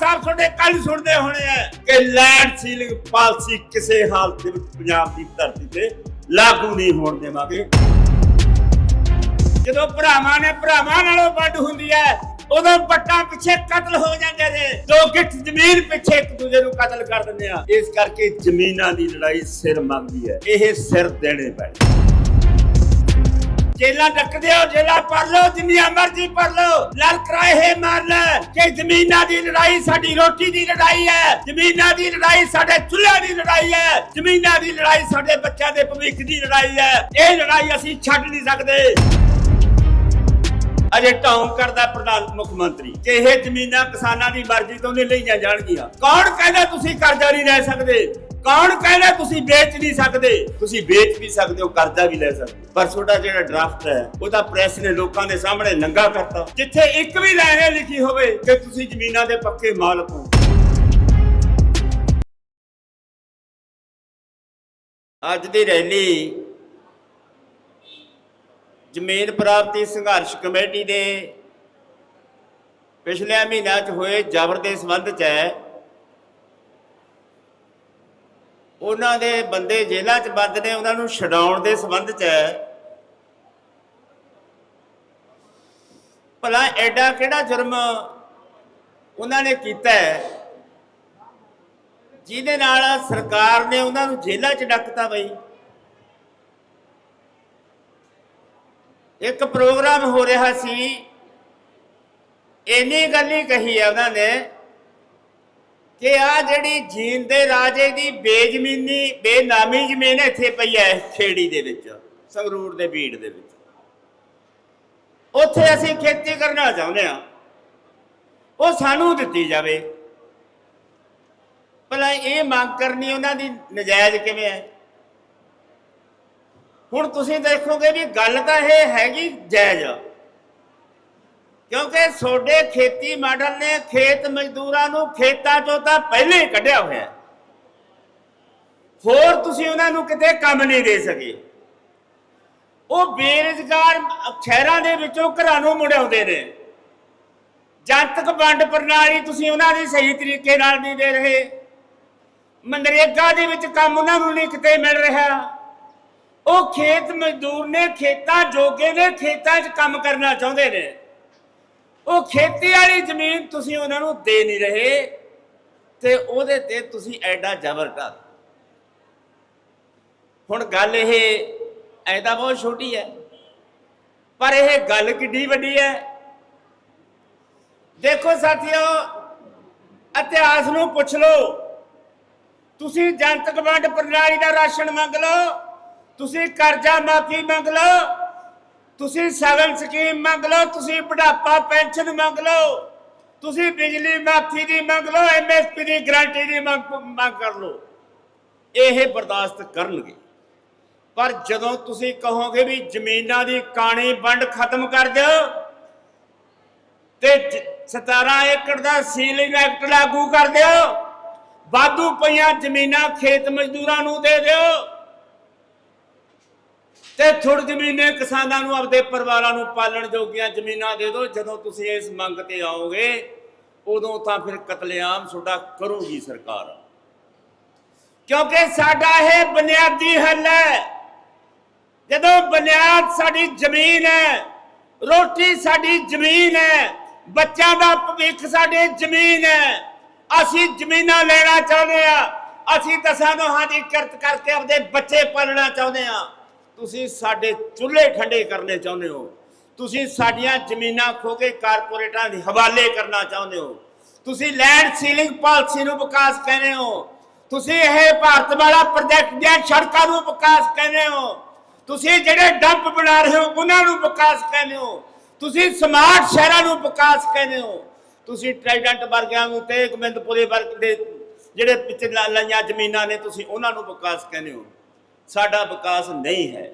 ਸਾਹਿਬ ਤੁਹਾਡੇ ਕੱਲ ਸੁਣਦੇ ਹੋਣੇ ਆ ਕਿ ਲੈਂਡ ਸੀਲਿੰਗ ਪਾਲਿਸੀ ਕਿਸੇ ਹਾਲਤ ਦੇ ਵਿੱਚ ਪੰਜਾਬ ਦੀ ਧਰਤੀ ਤੇ ਲਾਗੂ ਨਹੀਂ ਹੋਣ ਦੇਵਾਂਗੇ। ਜਦੋਂ ਭਰਾਵਾਂ ਨੇ ਭਰਾਵਾਂ ਨਾਲੋਂ ਵੱਡ ਹੁੰਦੀ ਹੈ, ਉਦੋਂ ਪੱਟਾਂ ਪਿੱਛੇ ਕਤਲ ਹੋ ਜਾਂਦੇ ਨੇ। ਦੋ ਗਿੱਠ ਜ਼ਮੀਨ ਪਿੱਛੇ ਇੱਕ ਦੂਜੇ ਨੂੰ ਕਤਲ ਕਰ ਦਿੰਦੇ ਆ। ਇਸ ਕਰਕੇ ਜ਼ਮੀਨਾਂ ਦੀ ਲੜਾਈ ਸਿਰ ਮੰਗਦੀ ਹੈ। ਇਹ ਸਿਰ ਦੇਣੇ ਪੈਣੇ। ਜੇਲਾਂ ਡੱਕਦੇ ਹੋ ਜੇਲਾਂ ਲਓ, ਜਿੰਨੀਆਂ ਮਰਜ਼ੀ ਭਰ ਲਓ। ਲਲਕਰਾਏ ਹੈ ਮਾਰ ਲੈ, ਕਿ ਜ਼ਮੀਨਾਂ ਦੀ ਲੜਾਈ ਸਾਡੀ ਰੋਟੀ ਦੀ ਲੜਾਈ ਹੈ, ਜ਼ਮੀਨਾਂ ਦੀ ਲੜਾਈ ਸਾਡੇ ਚੁੱਲ੍ਹਿਆਂ ਦੀ ਲੜਾਈ ਹੈ, ਜ਼ਮੀਨਾਂ ਦੀ ਲੜਾਈ ਸਾਡੇ ਬੱਚਿਆਂ ਦੇ ਭਵਿੱਖ ਦੀ ਲੜਾਈ ਹੈ। ਇਹ ਲੜਾਈ ਅਸੀਂ ਛੱਡ ਨਹੀਂ ਸਕਦੇ। ਅਜੇ ਢੌਂਗ ਕਰਦਾ ਪ੍ਰਧਾਨ ਮੁੱਖ ਮੰਤਰੀ, ਕਿ ਇਹ ਜ਼ਮੀਨਾਂ ਕਿਸਾਨਾਂ ਦੀ ਮਰਜ਼ੀ ਤੋਂ ਨਹੀਂ ਲਈਆਂ ਜਾਣਗੀਆਂ। ਕੌਣ ਕਹਿੰਦਾ ਤੁਸੀਂ ਕਰਜ਼ਾ ਨਹੀਂ ਲੈ ਸਕਦੇ? ਕੌਣ ਕਹਿੰਦਾ ਤੁਸੀਂ ਵੇਚ ਨਹੀਂ ਸਕਦੇ? ਤੁਸੀਂ ਵੇਚ ਵੀ ਸਕਦੇ ਹੋ, ਕਰਜ਼ਾ ਵੀ ਲੈ ਸਕਦੇ ਹੋ। ਪਰ ਤੁਹਾਡਾ ਜਿਹੜਾ ਡਰਾਫਟ ਹੈ, ਉਹ ਤਾਂ ਪ੍ਰੈਸ ਨੇ ਲੋਕਾਂ ਦੇ ਸਾਹਮਣੇ ਨੰਗਾ ਕਰਤਾ। ਜਿੱਥੇ ਇੱਕ ਵੀ ਲਾਈਨ ਲਿਖੀ ਹੋਵੇ ਕਿ ਤੁਸੀਂ ਜ਼ਮੀਨਾਂ ਦੇ ਪੱਕੇ ਮਾਲਕ ਹੋ। ਅੱਜ ਦੀ ਰੈਲੀ, ਜ਼ਮੀਨ ਪ੍ਰਾਪਤੀ ਸੰਘਰਸ਼ ਕਮੇਟੀ ਦੇ ਪਿਛਲੇ ਮਹੀਨਿਆਂ 'ਚ ਹੋਏ ਜ਼ਬਰ ਦੇ ਸੰਬੰਧ 'ਚ ਹੈ। ਉਹਨਾਂ ਦੇ ਬੰਦੇ ਜੇਲ੍ਹਾਂ 'ਚ ਬੰਦ ਨੇ, ਉਹਨਾਂ ਨੂੰ ਛਡਾਉਣ ਦੇ ਸੰਬੰਧ 'ਚ ਹੈ। ਭਲਾ ਐਡਾ ਕਿਹੜਾ ਜੁਰਮ ਉਹਨਾਂ ਨੇ ਕੀਤਾ ਹੈ? ਜਿਹਦੇ ਨਾਲ ਸਰਕਾਰ ਨੇ ਉਹਨਾਂ ਨੂੰ ਜੇਲ੍ਹਾਂ 'ਚ ਡੱਕਤਾ ਬਈ। ਇੱਕ ਪ੍ਰੋਗਰਾਮ ਹੋ ਰਿਹਾ ਸੀ। ਇੰਨੀ ਗੱਲ ਹੀ ਕਹੀ ਹੈ ਉਹਨਾਂ ਨੇ। ਕਿ ਆ ਜਿਹੜੀ ਜੀਨ ਦੇ ਰਾਜੇ ਦੀ ਬੇਜ਼ਮੀਨੀ, ਬੇਨਾਮੀ ਜ਼ਮੀਨ ਇੱਥੇ ਪਈ ਹੈ ਖੇੜੀ ਦੇ ਵਿੱਚ, ਸੰਗਰੂਰ ਦੇ ਬੀੜ ਦੇ ਵਿੱਚ। ਉੱਥੇ ਅਸੀਂ ਖੇਤੀ ਕਰਨਾ ਚਾਹੁੰਦੇ ਆ ਉਹ ਸਾਨੂੰ ਦਿੱਤੀ ਜਾਵੇ। ਭਲਾ ਇਹ ਮੰਗ ਕਰਨੀ ਉਹਨਾਂ ਦੀ ਨਜਾਇਜ਼ ਕਿਵੇਂ ਹੈ? ਹੁਣ ਤੁਸੀਂ ਦੇਖੋਗੇ ਵੀ ਗੱਲ ਤਾਂ ਇਹ ਹੈਗੀ ਜਾਇਜ਼ ਕਿਉਂਕਿ ਤੁਹਾਡੇ ਖੇਤੀ ਮਾਡਲ ਨੇ ਖੇਤ ਮਜ਼ਦੂਰਾਂ ਨੂੰ ਖੇਤਾਂ ਚੋਂ ਤਾਂ ਪਹਿਲੇ ਹੀ ਕੱਢਿਆ ਹੋਇਆ ਹੋਰ ਤੁਸੀਂ ਉਹਨਾਂ ਨੂੰ ਕਿਤੇ ਕੰਮ ਨਹੀਂ ਦੇ ਸਕੇ। ਉਹ ਬੇਰੁਜ਼ਗਾਰ ਸ਼ਹਿਰਾਂ ਦੇ ਵਿੱਚੋਂ ਘਰਾਂ ਨੂੰ ਮੁੜਾਉਂਦੇ ਨੇ। ਜਨਤਕ ਵੰਡ ਪ੍ਰਣਾਲੀ ਤੁਸੀਂ ਉਹਨਾਂ ਦੀ ਸਹੀ ਤਰੀਕੇ ਨਾਲ ਨਹੀਂ ਦੇ ਰਹੇ। ਮਨਰੇਗਾ ਦੇ ਵਿੱਚ ਕੰਮ ਉਹਨਾਂ ਨੂੰ ਨਹੀਂ ਕਿਤੇ ਮਿਲ ਰਿਹਾ। ਉਹ ਖੇਤ ਮਜ਼ਦੂਰ ਨੇ ਖੇਤਾਂ ਜੋਗੇ ਨੇ ਖੇਤਾਂ 'ਚ ਕੰਮ ਕਰਨਾ ਚਾਹੁੰਦੇ ਨੇ। ਉਹ ਖੇਤੀ ਵਾਲੀ ਜ਼ਮੀਨ ਤੁਸੀਂ ਉਹਨਾਂ ਨੂੰ ਦੇ ਨਹੀਂ ਰਹੇ ਤੇ ਉਹਦੇ ਤੇ ਤੁਸੀਂ ਐਡਾ ਜ਼ਬਰ ਢਾ ਹੁਣ ਗੱਲ ਇਹ ਐਦਾ ਬਹੁਤ ਛੋਟੀ ਹੈ, ਪਰ ਇਹ ਗੱਲ ਕਿੱਡੀ ਵੱਡੀ ਹੈ। ਦੇਖੋ ਸਾਥੀਓ, ਇਤਿਹਾਸ ਨੂੰ ਪੁੱਛ ਲਓ। ਤੁਸੀਂ ਜਨਤਕ ਵੰਡ ਪ੍ਰਣਾਲੀ ਦਾ ਰਾਸ਼ਨ ਮੰਗ ਲਓ, ਤੁਸੀਂ ਕਰਜ਼ਾ ਮਾਫੀ ਮੰਗ ਲਓ ਤੁਸੀਂ ਸਗਨ ਸਕੀਮ ਮੰਗ ਲਓ, ਤੁਸੀਂ ਬੁਢਾਪਾ ਪੈਨਸ਼ਨ ਮੰਗ ਲਓ, ਤੁਸੀਂ ਬਿਜਲੀ ਮਾਫੀ ਦੀ ਮੰਗ ਲਓ ਐਮਐਸਪੀ ਦੀ ਗਾਰੰਟੀ ਦੀ ਮੰਗ ਕਰ ਲਓ। ਇਹ ਬਰਦਾਸ਼ਤ ਕਰਨਗੇ। ਪਰ ਜਦੋਂ ਤੁਸੀਂ ਕਹੋਗੇ ਵੀ ਜ਼ਮੀਨਾਂ ਦੀ ਕਾਣੀ ਵੰਡ ਖਤਮ ਕਰ ਦਿਓ, ਤੇ ਜ- 17 ਏਕੜ ਦਾ ਸੀਲਿੰਗ ਐਕਟ ਲਾਗੂ ਕਰ ਦਿਓ, ਵਾਧੂ ਪਈਆਂ ਜ਼ਮੀਨਾਂ ਖੇਤ ਮਜ਼ਦੂਰਾਂ ਨੂੰ ਦੇ ਦਿਓ ਤੇ ਥੋੜ ਜ਼ਮੀਨੇ ਕਿਸਾਨਾਂ ਨੂੰ, ਆਪਦੇ ਪਰਿਵਾਰਾਂ ਨੂੰ ਪਾਲਣ ਜੋਗੀਆਂ ਜ਼ਮੀਨਾਂ ਦੇ ਦਿਓ। ਜਦੋਂ ਤੁਸੀਂ ਇਸ ਮੰਗ ਤੇ ਆਓਗੇ, ਉਦੋਂ ਤਾਂ ਫਿਰ ਕਤਲੇਆਮ ਤੁਹਾਡਾ ਕਰੂਗੀ ਸਰਕਾਰ। ਕਿਉਂਕਿ ਸਾਡਾ ਇਹ ਬੁਨਿਆਦੀ ਹੱਲ ਹੈ। ਜਦੋਂ ਬੁਨਿਆਦ ਸਾਡੀ ਜ਼ਮੀਨ ਹੈ, ਰੋਟੀ ਸਾਡੀ ਜ਼ਮੀਨ ਹੈ, ਬੱਚਿਆਂ ਦਾ ਭਵਿੱਖ ਸਾਡੀ ਜ਼ਮੀਨ ਹੈ, ਅਸੀਂ ਜ਼ਮੀਨਾਂ ਲੈਣਾ ਚਾਹੁੰਦੇ ਆ ਅਸੀਂ ਦਸਾਂ ਦੋਹਾਂ ਦੀ ਕਿਰਤ ਕਰਕੇ ਆਪਦੇ ਬੱਚੇ ਪਾਲਣਾ ਚਾਹੁੰਦੇ ਆ ਤੁਸੀਂ ਸਾਡੇ ਚੁੱਲ੍ਹੇ ਠੰਡੇ ਕਰਨੇ ਚਾਹੁੰਦੇ ਹੋ। ਤੁਸੀਂ ਸਾਡੀਆਂ ਜ਼ਮੀਨਾਂ ਖੋ ਕੇ ਕਾਰਪੋਰੇਟਾਂ ਦੇ ਹਵਾਲੇ ਕਰਨਾ ਚਾਹੁੰਦੇ ਹੋ। ਤੁਸੀਂ ਲੈਂਡ ਸੀਲਿੰਗ ਪਾਲਿਸੀ ਨੂੰ ਵਿਕਾਸ ਕਹਿੰਦੇ ਹੋ। ਤੁਸੀਂ ਇਹ ਭਾਰਤ ਵਾਲਾ ਪ੍ਰੋਜੈਕਟ ਦੀਆਂ ਸੜਕਾਂ ਨੂੰ ਵਿਕਾਸ ਕਹਿੰਦੇ ਹੋ। ਤੁਸੀਂ ਜਿਹੜੇ ਡੰਪ ਬਣਾ ਰਹੇ ਹੋ, ਉਹਨਾਂ ਨੂੰ ਵਿਕਾਸ ਕਹਿੰਦੇ ਹੋ। ਤੁਸੀਂ ਸਮਾਰਟ ਸ਼ਹਿਰਾਂ ਨੂੰ ਵਿਕਾਸ ਕਹਿੰਦੇ ਹੋ। ਤੁਸੀਂ ਟ੍ਰਾਈਡੈਂਟ ਵਰਗਿਆਂ ਨੂੰ ਤੇ ਗੋਬਿੰਦਪੁਰੇ ਵਰਗ ਦੇ ਜਿਹੜੇ ਪਿੱਛੇ ਲ- ਜ਼ਮੀਨਾਂ ਨੇ, ਤੁਸੀਂ ਉਹਨਾਂ ਨੂੰ ਵਿਕਾਸ ਕਹਿੰਦੇ ਹੋ। ਸਾਡਾ ਵਿਕਾਸ ਨਹੀਂ ਹੈ।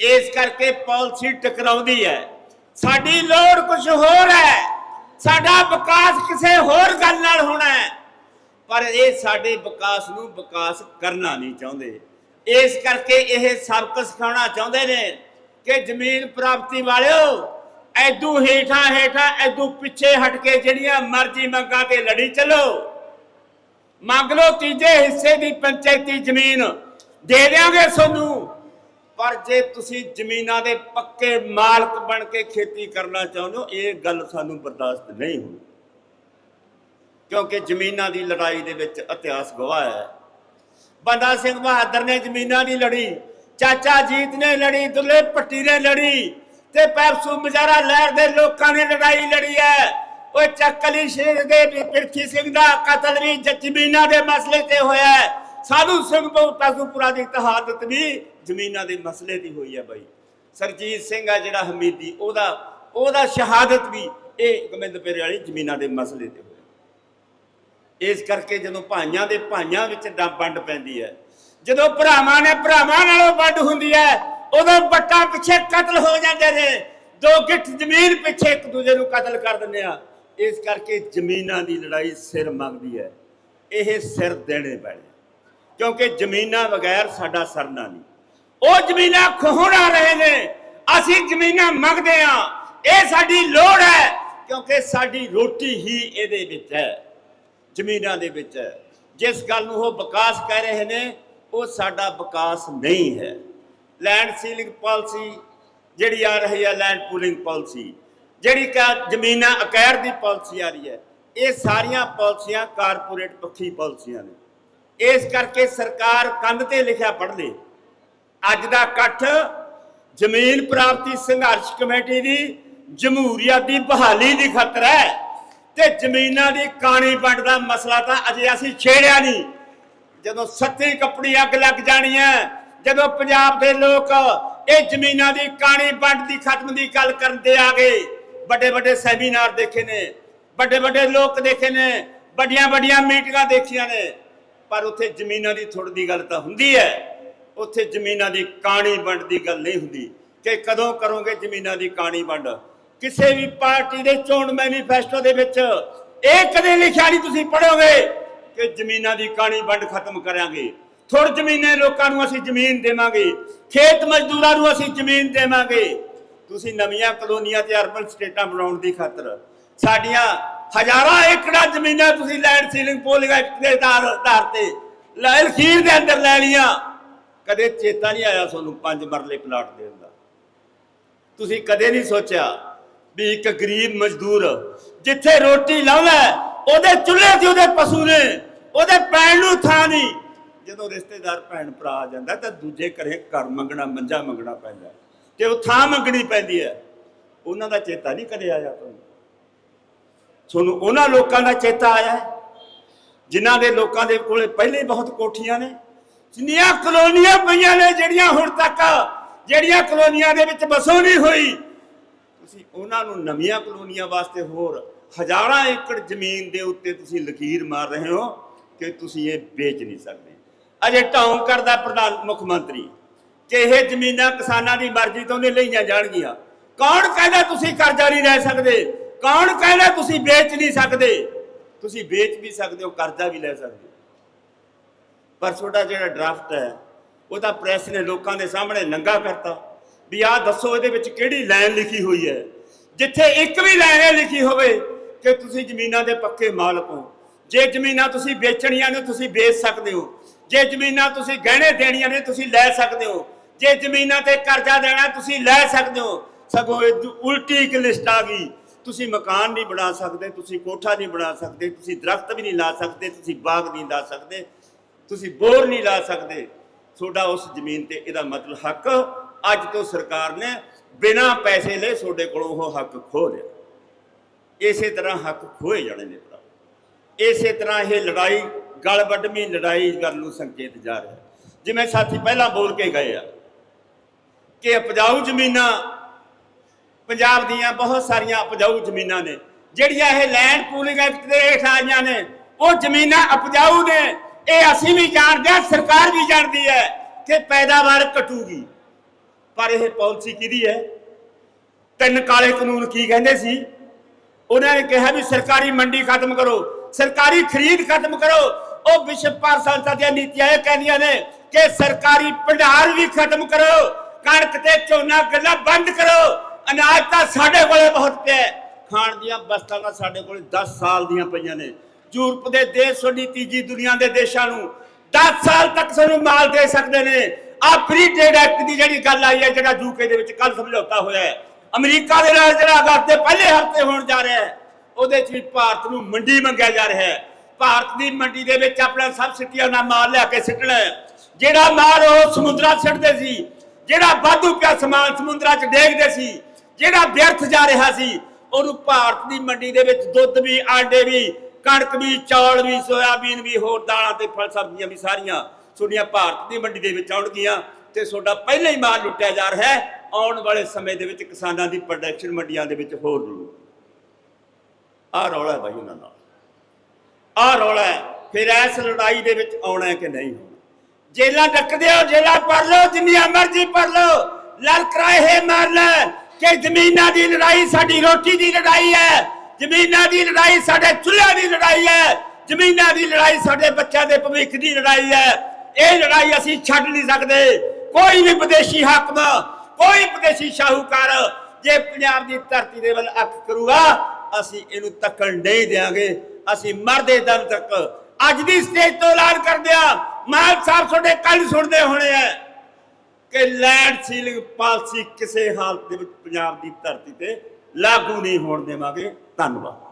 ਇਸ ਕਰਕੇ ਪਾਲਿਸੀ ਟਕਰਾਉਂਦੀ ਹੈ। ਸਾਡੀ ਲੋੜ ਕੁਝ ਹੋਰ ਹੈ। ਸਾਡਾ ਵਿਕਾਸ ਕਿਸੇ ਹੋਰ ਗੱਲ ਨਾਲ ਹੋਣਾ ਹੈ। ਪਰ ਇਹ ਸਾਡੇ ਵਿਕਾਸ ਨੂੰ ਵਿਕਾਸ ਕਰਨਾ ਨਹੀਂ ਚਾਹੁੰਦੇ। ਇਸ ਕਰਕੇ ਇਹ ਸਬਕ ਸਿਖਾਉਣਾ ਚਾਹੁੰਦੇ ਨੇ ਕਿ ਜ਼ਮੀਨ ਪ੍ਰਾਪਤੀ ਵਾਲਿਓ, ਐਦੂ ਹੇਠਾਂ ਹੇਠਾਂ, ਐਦੂ ਪਿੱਛੇ ਹਟ ਕੇ ਜਿਹੜੀਆਂ ਮਰਜ਼ੀ ਮੰਗਾਂ ਤੇ ਲੜੀ ਚੱਲੋ। ਮੰਗ ਲਓ ਤੀਜੇ ਹਿੱਸੇ ਦੀ ਪੰਚਾਇਤੀ ਜ਼ਮੀਨ। ਦੇ ਦਿਆਂਗੇ ਤੁਹਾਨੂੰ। ਪਰ ਜੇ ਤੁਸੀਂ ਜ਼ਮੀਨਾਂ ਦੇ ਪੱਕੇ ਮਾਲਕ ਬਣ ਕੇ ਖੇਤੀ ਕਰਨਾ ਚਾਹੁੰਦੇ ਹੋ, ਇਹ ਗੱਲ ਸਾਨੂੰ ਬਰਦਾਸ਼ਤ ਨਹੀਂ ਹੋਣੀ। ਕਿਉਂਕਿ ਜ਼ਮੀਨਾਂ ਦੀ ਲੜਾਈ ਦੇ ਵਿੱਚ ਇਤਿਹਾਸ ਗਵਾਹ ਹੈ। ਬੰਦਾ ਸਿੰਘ ਬਹਾਦਰ ਨੇ ਜ਼ਮੀਨਾਂ ਦੀ ਲੜੀ, ਚਾਚਾ ਜੀਤ ਨੇ ਲੜੀ, ਦੁੱਲੇ ਪੱਟੀ ਨੇ ਲੜੀ ਤੇ ਪੈਪਸੂ ਮਜਾਰਾ ਲਹਿਰ ਦੇ ਲੋਕਾਂ ਨੇ ਲੜਾਈ ਲੜੀ ਹੈ। ਉਹ ਚੱਕਲੀ ਸ਼ੇਰ ਦੇ ਪਿਰਥੀ ਸਿੰਘ ਦਾ ਕਤਲ ਵੀ ਜ਼ਮੀਨਾਂ ਦੇ ਮਸਲੇ ਤੇ ਹੋਇਆ ਹੈ। ਸਾਧੂ ਸਿੰਘ ਬਹੁ ਪੈਸੂਪੁਰਾ ਦੀ ਤਹਾਦਤ ਵੀ ਜ਼ਮੀਨਾਂ ਦੇ ਮਸਲੇ ਦੀ ਹੋਈ ਹੈ ਬਾਈ। ਸਰਜੀਤ ਸਿੰਘ ਆ ਜਿਹੜਾ ਹਮੀਦੀ, ਉਹਦਾ ਉਹਦਾ ਸ਼ਹਾਦਤ ਵੀ ਇਹ ਗੋਬਿੰਦ ਪੇਰੇ ਵਾਲੀ ਜ਼ਮੀਨਾਂ ਦੇ ਮਸਲੇ ਤੇ ਹੋਇਆ ਇਸ ਕਰਕੇ ਜਦੋਂ ਭਾਈਆਂ ਦੇ ਭਾਈਆਂ ਵਿੱਚ ਵੰਡ ਪੈਂਦੀ ਹੈ, ਜਦੋਂ ਭਰਾਵਾਂ ਨੇ ਭਰਾਵਾਂ ਨਾਲੋਂ ਵੰਡ ਹੁੰਦੀ ਹੈ, ਉਦੋਂ ਬੱਟਾਂ ਪਿੱਛੇ ਕਤਲ ਹੋ ਜਾਂਦੇ ਨੇ। ਦੋ ਗਿੱਠ ਜ਼ਮੀਨ ਪਿੱਛੇ ਇੱਕ ਦੂਜੇ ਨੂੰ ਕਤਲ ਕਰ ਦਿੰਦੇ ਆ। ਇਸ ਕਰਕੇ ਜ਼ਮੀਨਾਂ ਦੀ ਲੜਾਈ ਸਿਰ ਮੰਗਦੀ ਹੈ। ਇਹ ਸਿਰ ਦੇਣੇ ਪੈਣੇ। ਕਿਉਂਕਿ ਜ਼ਮੀਨਾਂ ਬਗੈਰ ਸਾਡਾ ਸਰਨਾ ਨਹੀਂ। ਉਹ ਜ਼ਮੀਨਾਂ ਖੋਹਣ ਆ ਰਹੇ ਨੇ, ਅਸੀਂ ਜ਼ਮੀਨਾਂ ਮੰਗਦੇ ਆ ਇਹ ਸਾਡੀ ਲੋੜ ਹੈ, ਕਿਉਂਕਿ ਸਾਡੀ ਰੋਟੀ ਹੀ ਇਹਦੇ ਵਿੱਚ ਹੈ, ਜ਼ਮੀਨਾਂ ਦੇ ਵਿੱਚ ਹੈ। ਜਿਸ ਗੱਲ ਨੂੰ ਉਹ ਵਿਕਾਸ ਕਹਿ ਰਹੇ ਨੇ, ਉਹ ਸਾਡਾ ਵਿਕਾਸ ਨਹੀਂ ਹੈ। ਲੈਂਡ ਸੀਲਿੰਗ ਪਾਲਿਸੀ ਜਿਹੜੀ ਆ ਰਹੀ ਹੈ ਲੈਂਡ ਪੂਲਿੰਗ ਪਾਲਿਸੀ ਜਿਹੜੀ ਕਾ ਜ਼ਮੀਨਾਂ ਅਕੈਰ ਦੀ ਪਾਲਿਸੀ ਆ ਰਹੀ ਹੈ, ਇਹ ਸਾਰੀਆਂ ਪਾਲਿਸੀਆਂ ਕਾਰਪੋਰੇਟ ਪੱਖੀ ਪਾਲਿਸੀਆਂ ਨੇ। ਇਸ ਕਰਕੇ ਸਰਕਾਰ ਕੰਧ ਤੇ ਲਿਖਿਆ ਪੜ੍ਹ ਲੇ। ਅੱਜ ਦਾ ਇਕੱਠ ਜ਼ਮੀਨ ਪ੍ਰਾਪਤੀ ਸੰਘਰਸ਼ ਕਮੇਟੀ ਦੀ ਜਮਹੂਰੀਅਤ ਦੀ ਬਹਾਲੀ ਦੀ ਖਤਰ ਹੈ ਤੇ ਜ਼ਮੀਨਾਂ ਦੀ ਕਾਣੀ ਵੰਡ ਦਾ ਮਸਲਾ ਤਾਂ ਅਜੇ ਅਸੀਂ ਛੇੜਿਆ ਨਹੀਂ। ਜਦੋਂ ਸੱਤੀ ਕੱਪੜੀ ਅੱਗ ਲੱਗ ਜਾਣੀ ਹੈ, ਜਦੋਂ ਪੰਜਾਬ ਦੇ ਲੋਕ ਇਹ ਜ਼ਮੀਨਾਂ ਦੀ ਕਾਣੀ ਵੰਡ ਦੀ ਖਤਮ ਦੀ ਗੱਲ ਕਰਦੇ ਆ ਗਏ ਵੱਡੇ ਵੱਡੇ ਸੈਮੀਨਾਰ ਦੇਖੇ ਨੇ ਵੱਡੇ ਵੱਡੇ ਲੋਕ ਦੇਖੇ ਨੇ ਵੱਡੀਆਂ ਵੱਡੀਆਂ ਮੀਟਿੰਗਾਂ ਦੇਖੀਆਂ ਨੇ ਪਰ ਉੱਥੇ ਜ਼ਮੀਨਾਂ ਦੀ ਥੋੜ ਦੀ ਗੱਲ ਤਾਂ ਹੁੰਦੀ ਹੈ। ਉੱਥੇ ਜ਼ਮੀਨਾਂ ਦੀ ਕਾਣੀ ਵੰਡ ਦੀ ਗੱਲ ਨਹੀਂ ਹੁੰਦੀ। ਕਿ ਕਦੋਂ ਕਰੋਗੇ ਜ਼ਮੀਨਾਂ ਦੀ ਕਾਣੀ ਵੰਡ? ਕਿਸੇ ਵੀ ਪਾਰਟੀ ਦੇ ਚੋਣ ਮੈਨੀਫੈਸਟੋ ਦੇ ਵਿੱਚ ਇਹ ਕਦੇ ਲਿਖਿਆ ਨਹੀਂ ਤੁਸੀਂ ਪੜੋਗੇ ਕਿ ਜ਼ਮੀਨਾਂ ਦੀ ਕਾਣੀ ਵੰਡ ਖਤਮ ਕਰਾਂਗੇ। ਥੋੜ ਜ਼ਮੀਨੇ ਲੋਕਾਂ ਨੂੰ ਅਸੀਂ ਜ਼ਮੀਨ ਦੇਵਾਂਗੇ। ਖੇਤ ਮਜ਼ਦੂਰਾਂ ਨੂੰ ਅਸੀਂ ਜ਼ਮੀਨ ਦੇਵਾਂਗੇ। ਤੁਸੀਂ ਨਵੀਆਂ ਕਲੋਨੀਆਂ ਤੇ ਅਰਬਨ ਸਟੇਟਾਂ ਬਣਾਉਣ ਦੀ ਖਾਤਰ ਸਾਡੀਆਂ ਹਜ਼ਾਰਾਂ ਏਕੜਾਂ ਜ਼ਮੀਨਾਂ ਤੁਸੀਂ ਲੈਂਡ ਸੀਲਿੰਗ ਪੋਲਿੰਗ ਐਕਟ ਦੇ ਆਧਾਰ ਤੇ ਲੈ ਲਖੀਰ ਦੇ ਅੰਦਰ ਲੈ ਲੀਆਂ ਕਦੇ ਚੇਤਾ ਨਹੀਂ ਆਇਆ ਤੁਹਾਨੂੰ ਪੰਜ ਮਰਲੇ ਪਲਾਟ ਦੇਣ ਦਾ। ਤੁਸੀਂ ਕਦੇ ਨਹੀਂ ਸੋਚਿਆ ਵੀ ਇੱਕ ਗਰੀਬ ਮਜ਼ਦੂਰ ਜਿੱਥੇ ਰੋਟੀ ਲਾਉਂਦਾ ਉਹਦੇ ਚੁੱਲ੍ਹੇ ਤੇ ਉਹਦੇ ਪਸ਼ੂ ਨੇ, ਉਹਦੇ ਪੈਣ ਨੂੰ ਥਾਂ ਨਹੀਂ। ਜਦੋਂ ਰਿਸ਼ਤੇਦਾਰ ਭੈਣ ਭਰਾ ਆ ਜਾਂਦਾ ਤਾਂ ਦੂਜੇ ਘਰੇ ਘਰ ਮੰਗਣਾ, ਮੰਜਾ ਮੰਗਣਾ ਪੈਂਦਾ ਤੇ ਉਹ ਥਾਂ ਮੰਗਣੀ ਪੈਂਦੀ ਹੈ। ਉਹਨਾਂ ਦਾ ਚੇਤਾ ਨਹੀਂ ਕਦੇ ਆਇਆ ਤੁਹਾਨੂੰ। ਤੁਹਾਨੂੰ ਉਹਨਾਂ ਲੋਕਾਂ ਦਾ ਚੇਤਾ ਆਇਆ ਹੈ, ਜਿਨ੍ਹਾਂ ਦੇ ਲੋਕਾਂ ਦੇ ਕੋਲੇ ਪਹਿਲੇ ਬਹੁਤ ਕੋਠੀਆਂ ਨੇ ਜਿੰਨੀਆਂ ਕਲੋਨੀਆਂ ਪਈਆਂ ਨੇ ਜਿਹੜੀਆਂ ਹੁਣ ਤੱਕ ਜਿਹੜੀਆਂ ਕਲੋਨੀਆਂ ਦੇ ਵਿੱਚ ਵਸੋਂ ਨਹੀਂ ਹੋਈ। ਤੁਸੀਂ ਉਹਨਾਂ ਨੂੰ ਨਵੀਆਂ ਕਲੋਨੀਆਂ ਵਾਸਤੇ ਹੋਰ ਹਜ਼ਾਰਾਂ ਏਕੜ ਜ਼ਮੀਨ ਦੇ ਉੱਤੇ ਤੁਸੀਂ ਲਕੀਰ ਮਾਰ ਰਹੇ ਹੋ ਕਿ ਤੁਸੀਂ ਇਹ ਵੇਚ ਨਹੀਂ ਸਕਦੇ। ਅਜੇ ਢੌਂਗ ਕਰਦਾ ਪ੍ਰਧਾਨ ਮੁੱਖ ਮੰਤਰੀ ਕਿ ਇਹ ਜ਼ਮੀਨਾਂ ਕਿਸਾਨਾਂ ਦੀ ਮਰਜ਼ੀ ਤੋਂ ਨਹੀਂ ਲਈਆਂ ਜਾਣਗੀਆਂ। ਕੌਣ ਕਹਿੰਦਾ ਤੁਸੀਂ ਕਰਜ਼ਾ ਨਹੀਂ ਲੈ ਸਕਦੇ? ਕੌਣ ਕਹਿੰਦਾ ਤੁਸੀਂ ਵੇਚ ਨਹੀਂ ਸਕਦੇ? ਤੁਸੀਂ ਵੇਚ ਵੀ ਸਕਦੇ ਹੋ, ਕਰਜ਼ਾ ਵੀ ਲੈ ਸਕਦੇ ਹੋ। ਪਰ ਤੁਹਾਡਾ ਜਿਹੜਾ ਡਰਾਫਟ ਹੈ, ਉਹ ਤਾਂ ਪ੍ਰੈਸ ਨੇ ਲੋਕਾਂ ਦੇ ਸਾਹਮਣੇ ਨੰਗਾ ਕਰਤਾ ਵੀ ਆਹ ਦੱਸੋ ਇਹਦੇ ਵਿੱਚ ਕਿਹੜੀ ਲਾਈਨ ਲਿਖੀ ਹੋਈ ਹੈ। ਜਿੱਥੇ ਇੱਕ ਵੀ ਲਾਈਨ ਲਿਖੀ ਹੋਵੇ ਕਿ ਤੁਸੀਂ ਜ਼ਮੀਨਾਂ ਦੇ ਪੱਕੇ ਮਾਲਕ ਹੋ। ਜੇ ਜ਼ਮੀਨਾਂ ਤੁਸੀਂ ਵੇਚਣੀਆਂ ਨੇ, ਤੁਸੀਂ ਵੇਚ ਸਕਦੇ ਹੋ। ਜੇ ਜ਼ਮੀਨਾਂ ਤੁਸੀਂ ਗਹਿਣੇ ਦੇਣੀਆਂ ਨੇ, ਤੁਸੀਂ ਲੈ ਸਕਦੇ ਹੋ। ਜੇ ਜ਼ਮੀਨਾਂ ਤੇ ਕਰਜ਼ਾ ਦੇਣਾ ਤੁਸੀਂ ਲੈ ਸਕਦੇ ਹੋ। ਸਗੋਂ ਇਹ ਉਲਟੀ ਇੱਕ ਲਿਸਟ ਆ ਗਈ ਤੁਸੀਂ ਮਕਾਨ ਨਹੀਂ ਬਣਾ ਸਕਦੇ, ਤੁਸੀਂ ਕੋਠਾ ਨਹੀਂ ਬਣਾ ਸਕਦੇ, ਤੁਸੀਂ ਦਰਖਤ ਵੀ ਨਹੀਂ ਲਾ ਸਕਦੇ, ਤੁਸੀਂ ਬਾਗ ਨਹੀਂ ਲਾ ਸਕਦੇ, ਤੁਸੀਂ ਬੋਰ ਨਹੀਂ ਲਾ ਸਕਦੇ। ਤੁਹਾਡਾ ਉਸ ਜ਼ਮੀਨ ਤੇ ਇਹਦਾ ਮਤਲਬ ਹੱਕ ਅੱਜ ਤੋਂ ਸਰਕਾਰ ਨੇ ਬਿਨਾਂ ਪੈਸੇ ਲਏ ਤੁਹਾਡੇ ਕੋਲੋਂ ਉਹ ਹੱਕ ਖੋਹ ਲਿਆ। ਇਸੇ ਤਰ੍ਹਾਂ ਹੱਕ ਖੋਏ ਜਾਣੇ ਨੇ ਭਰਾ। ਇਸੇ ਤਰ੍ਹਾਂ ਇਹ ਲੜਾਈ ਗਲ ਲੜਾਈ ਗੱਲ ਨੂੰ ਸੰਕੇਤ ਜਾ ਰਿਹਾ। ਜਿਵੇਂ ਸਾਥੀ ਪਹਿਲਾਂ ਬੋਲ ਕੇ ਗਏ ਆ ਕਿ ਉਪਜਾਊ ਜ਼ਮੀਨਾਂ ਪੰਜਾਬ ਦੀਆਂ ਬਹੁਤ ਸਾਰੀਆਂ ਉਪਜਾਊ ਜ਼ਮੀਨਾਂ ਨੇ। ਜਿਹੜੀਆਂ ਇਹ ਲੈਂਡ ਪੂਲਿੰਗ ਐਕਟ ਦੇ ਹੇਠ ਆਈਆਂ ਨੇ, ਉਹ ਜ਼ਮੀਨਾਂ ਉਪਜਾਊ ਨੇ। ਇਹ ਅਸੀਂ ਵੀ ਜਾਣਦੇ ਹਾਂ, ਸਰਕਾਰ ਵੀ ਜਾਣਦੀ ਹੈ ਕਿ ਪੈਦਾਵਾਰ ਘਟੂਗੀ। ਪਰ ਇਹ ਪਾਲਿਸੀ ਕਿਹਦੀ ਹੈ? ਤਿੰਨ ਕਾਲੇ ਕਾਨੂੰਨ ਕੀ ਕਹਿੰਦੇ ਸੀ? ਉਹਨਾਂ ਨੇ ਕਿਹਾ ਵੀ ਸਰਕਾਰੀ ਮੰਡੀ ਖਤਮ ਕਰੋ, ਸਰਕਾਰੀ ਖਰੀਦ ਖਤਮ ਕਰੋ। ਉਹ ਵਿਸ਼ਵ ਭਾਰ ਸੰਸਥਾ ਦੀਆਂ ਨੀਤੀਆਂ ਇਹ ਕਹਿੰਦੀਆਂ ਨੇ ਕਿ ਸਰਕਾਰੀ ਭੰਡਾਰ ਵੀ ਖਤਮ ਕਰੋ, ਕਣਕ ਤੇ ਝੋਨਾ ਗੱਲਾਂ ਬੰਦ ਕਰੋ। ਅਨਾਜ ਤਾਂ ਸਾਡੇ ਕੋਲੇ ਬਹੁਤ ਪਿਆ ਖਾਣ ਦੀਆਂ ਵਸਤਾਂ ਤਾਂ ਸਾਡੇ ਕੋਲੇ 10 ਸਾਲ ਦੀਆਂ ਪਈਆਂ ਨੇ। ਯੂਰਪ ਦੇ ਦੇਸ਼ ਤੁਹਾਡੀ ਤੀਜੀ ਦੁਨੀਆ ਦੇ ਦੇਸ਼ਾਂ ਨੂੰ 10 ਸਾਲ ਤੱਕ ਸਾਨੂੰ ਮਾਲ ਦੇ ਸਕਦੇ ਨੇ। ਆ ਫ੍ਰੀ ਟ੍ਰੇਡ ਐਕਟ ਦੀ ਜਿਹੜੀ ਗੱਲ ਆਈ ਹੈ, ਜਿਹੜਾ ਯੂਕੇ ਦੇ ਵਿੱਚ ਕੱਲ ਸਮਝੌਤਾ ਹੋਇਆ ਹੈ। ਅਮਰੀਕਾ ਦੇ ਨਾਲ ਜਿਹੜਾ ਅਗਸਤ ਦੇ ਪਹਿਲੇ ਹਫ਼ਤੇ ਹੋਣ ਜਾ ਰਿਹਾ ਹੈ, ਉਹਦੇ 'ਚ ਵੀ ਭਾਰਤ ਨੂੰ ਮੰਡੀ ਮੰਗਿਆ ਜਾ ਰਿਹਾ ਹੈ। ਭਾਰਤ ਦੀ ਮੰਡੀ ਦੇ ਵਿੱਚ ਆਪਣਾ ਸਬਸਿਡੀਆਂ ਨਾਲ ਮਾਲ ਲਿਆ ਕੇ ਸਿੱਟਣਾ ਜਿਹੜਾ ਮਾਲ ਉਹ ਸਮੁੰਦਰਾਂ 'ਚ ਸਿੱਟਦੇ ਸੀ, ਜਿਹੜਾ ਵਾਧੂ ਪਿਆ ਸਮਾਨ ਸਮੁੰਦਰਾਂ 'ਚ ਡੇਗਦੇ ਸੀ ਜਿਹੜਾ ਵਿਅਰਥ ਜਾ ਰਿਹਾ ਸੀ, ਉਹਨੂੰ ਭਾਰਤ ਦੀ ਮੰਡੀ ਦੇ ਵਿੱਚ ਦੁੱਧ ਵੀ, ਆਂਡੇ ਵੀ, ਕਣਕ ਵੀ, ਚੌਲ ਵੀ, ਸੋਇਆਬੀਨ ਵੀ, ਹੋਰ ਦਾਲਾਂ ਤੇ ਫਲ ਸਬਜ਼ੀਆਂ ਵੀ ਸਾਰੀਆਂ ਤੁਹਾਡੀਆਂ ਭਾਰਤ ਦੀ ਮੰਡੀ ਦੇ ਵਿੱਚ ਆਉਣਗੀਆਂ ਤੇ ਤੁਹਾਡਾ ਪਹਿਲਾਂ ਹੀ ਮਾਲ ਲੁੱਟਿਆ ਜਾ ਰਿਹਾ ਹੈ। ਆਉਣ ਵਾਲੇ ਸਮੇਂ ਦੇ ਵਿੱਚ ਕਿਸਾਨਾਂ ਦੀ ਪ੍ਰੋਡਕਸ਼ਨ ਮੰਡੀਆਂ ਦੇ ਵਿੱਚ ਹੋਰ ਲੂ ਆਹ ਰੌਲਾ ਹੈ ਬਾਈ ਉਹਨਾਂ ਨਾਲ। ਆਹ ਰੌਲਾ ਫਿਰ ਇਸ ਲੜਾਈ ਦੇ ਵਿੱਚ ਆਉਣਾ ਕਿ ਨਹੀਂ ਹੋਣਾ? ਜੇਲਾਂ ਡੱਕਦੇ ਹੋ, ਜੇਲਾਂ ਭਰ ਲਓ, ਜਿੰਨੀਆਂ ਮਰਜ਼ੀ ਭਰ ਲਓ, ਲਲਕਰਾਏ ਹੈ ਮਾਰ ਲੈ। ਕਿ ਜ਼ਮੀਨਾਂ ਦੀ ਲੜਾਈ ਸਾਡੀ ਰੋਟੀ ਦੀ ਲੜਾਈ ਹੈ, ਜ਼ਮੀਨਾਂ ਦੀ ਲੜਾਈ ਸਾਡੇ ਚੁੱਲ੍ਹਿਆਂ ਦੀ ਲੜਾਈ ਹੈ, ਜ਼ਮੀਨਾਂ ਦੀ ਲੜਾਈ ਸਾਡੇ ਬੱਚਿਆਂ ਦੇ ਭਵਿੱਖ ਦੀ ਲੜਾਈ ਹੈ। ਇਹ ਲੜਾਈ ਅਸੀਂ ਛੱਡ ਨਹੀਂ ਸਕਦੇ। ਕੋਈ ਵੀ ਵਿਦੇਸ਼ੀ ਹਾਕਮ, ਕੋਈ ਵਿਦੇਸ਼ੀ ਸ਼ਾਹੂਕਾਰ ਜੇ ਪੰਜਾਬ ਦੀ ਧਰਤੀ ਦੇ ਵੱਲ ਅੱਖ ਕਰੂਗਾ, ਅਸੀਂ ਇਹਨੂੰ ਤੱਕਣ ਨਹੀਂ ਦੇਾਂਗੇ ਅਸੀਂ ਮਰਦੇ ਦਮ ਤੱਕ ਅੱਜ ਦੀ ਸਟੇਜ ਤੋਂ ਐਲਾਨ ਕਰਦੇ ਆ ਮਾਨ ਸਾਹਿਬ ਤੁਹਾਡੇ ਕੱਲ ਸੁਣਦੇ ਹੋਣੇ ਆ ਕਿ ਲੈਂਡ ਸੀਲਿੰਗ ਪਾਲਿਸੀ ਕਿਸੇ ਹਾਲਤ ਦੇ ਵਿੱਚ ਪੰਜਾਬ ਦੀ ਧਰਤੀ ਤੇ ਲਾਗੂ ਨਹੀਂ ਹੋਣ ਦੇਵਾਂਗੇ। ਧੰਨਵਾਦ।